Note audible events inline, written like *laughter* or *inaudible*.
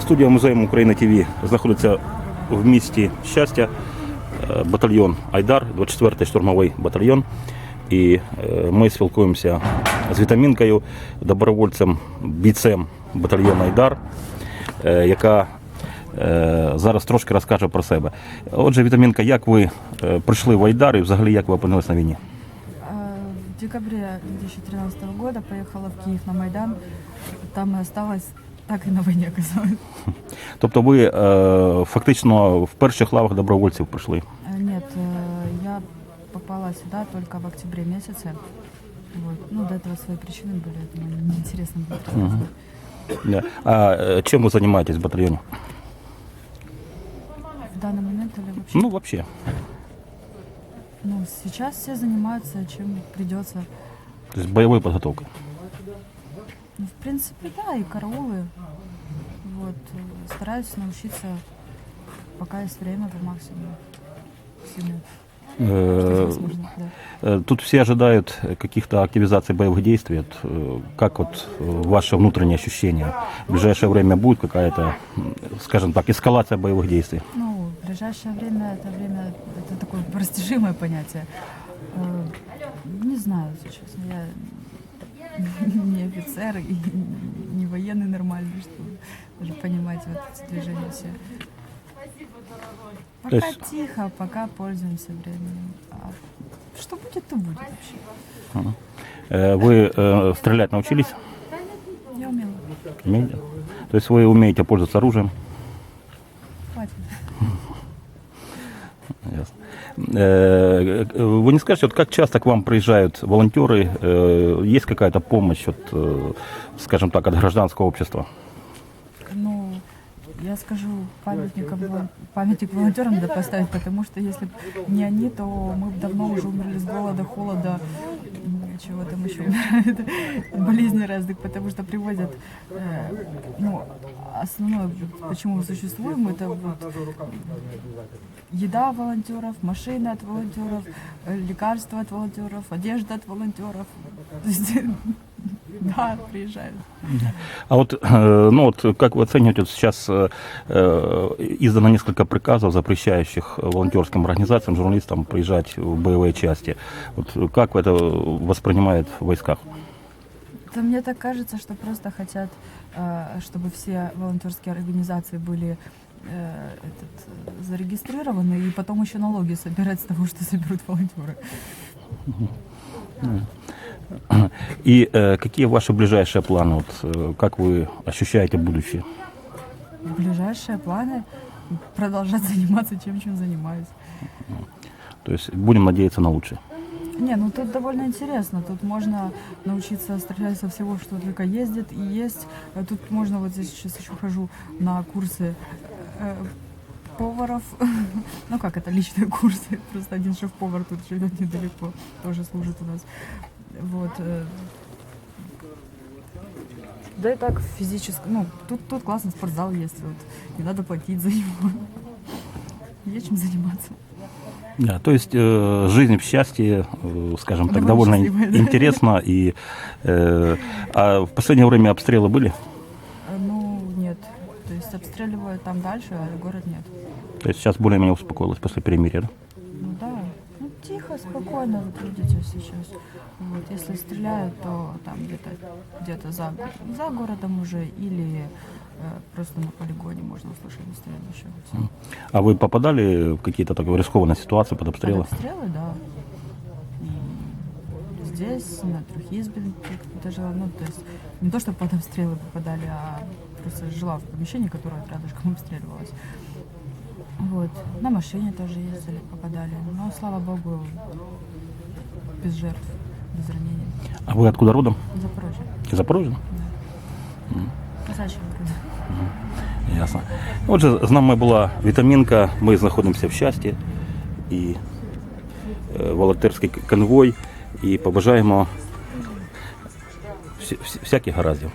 Студія музею України ТВ знаходиться в місті щастя, е, батальйон Айдар, 24-й штурмовий батальйон. І е, ми спілкуємося з Вітамінкою, добровольцем, бійцем батальйону Айдар, е, яка зараз трошки розкаже про себе. Отже, Вітамінка, як ви прийшли в Айдар і взагалі як ви опинились на війні? В декабре 2013 года поехала в Киев на Майдан. Там и осталась, так и на войне оказалась. *laughs* Тобто ви е, фактично в перших лавах добровольців прийшли. Э, Нет, э, я попала сюда только в октябре месяце. Вот. Ну, до этого свои причины были, это мне неинтересно было. рассказывать. Да. А е, чим ви займаєтесь в батальйоні? В данный момент или вообще? Ну, взагалі. Ну, сейчас все занимаются чем придется. Тобто бойовою підготовкою. Ну, в принципе, да, и караулы. Вот. э, Стараюсь научиться, пока есть время, по максимуму. Да. е, Тут все ожидают каких-то активизаций боевых действий. Э, Как вот э, ваше внутреннее ощущение? В ближайшее время будет какая-то, скажем так, эскалация боевых действий? Ну, в ближайшее время это время это такое *laughs* растяжимое понятие. Э, Не знаю, честно, я *laughs* не офицер и не военный нормальный, чтобы даже понимать вот эти движения все. Пока есть- тихо, пока пользуемся временем. А что будет, то будет вообще. Э, Вы э, стрелять научились? Я умела. Умеете? То есть вы умеете пользоваться оружием? Вы не скажете, вот как часто к вам приезжают волонтеры? Э, Есть какая-то помощь, от, э, скажем так, от гражданского общества? Ну, я скажу, памятником, волон- памятник волонтерам надо поставить, потому что если б не они, то мы бы давно уже умерли с голода, холода, чего там еще умирают, болезни разных, потому что привозят, э, ну, основное, почему мы существуем, это вот еда волонтеров, машины от волонтеров, э, лекарства от волонтеров, одежда от волонтеров. *laughs* *laughs* Да, приезжают. А вот, э, ну вот, как вы оцениваете, вот сейчас э, э, издано несколько приказов, запрещающих волонтерским организациям, журналистам приезжать в боевые части. Вот как это воспринимает в войсках? Да мне так кажется, что просто хотят, э, чтобы все волонтерские организации были э, этот, зарегистрированы и потом еще налоги собирать с того, что соберут волонтеры. И э, какие ваши ближайшие планы? Вот, э, как вы ощущаете будущее? Ближайшие планы продолжать *laughs* заниматься тем, чем занимаюсь. То есть будем надеяться на лучшее. Не, ну тут довольно интересно. Тут можно научиться стрелять со всего, что только ездит и есть. Э, Тут можно, вот здесь сейчас еще хожу на курсы э, поваров. *laughs* ну как это, личные курсы. *laughs* Просто один шеф-повар тут живет недалеко, тоже служит у нас. Вот. э, Да и так физически, ну, тут, тут классный спортзал есть, вот, не надо платить за него. *laughs* Есть чем заниматься. Да, то есть э, жизнь в счастье, э, скажем так, Довольно счастливая, да. И, э, а в последнее время обстрелы были? Э, Ну, нет. То есть обстреливают там дальше, а город нет. То есть сейчас более-менее успокоилась после перемирия, да? Ну да. Ну тихо, спокойно, вот видите сейчас. Вот, если стреляют, то там где-то где-то за, за городом уже или э, просто на полигоне можно услышать выстрелы еще. А вы попадали в какие-то так, рискованные ситуации под Под обстрелы? обстрелы, да. И здесь, на Трухизбин, даже, ну, то есть не то, что под обстрелы попадали, а просто жила в помещении, которое рядышком обстреливалось. Вот. На машине тоже ездили, попадали. Но, слава богу, без жертв, без ранений. А вы откуда родом? Запорожье. Из Запорожья? Казачий вроде. Ясно. Отже, з нами була вітамінка. Ми знаходимося в щасті і е, волонтерський конвой. І побажаємо всяких гараздів.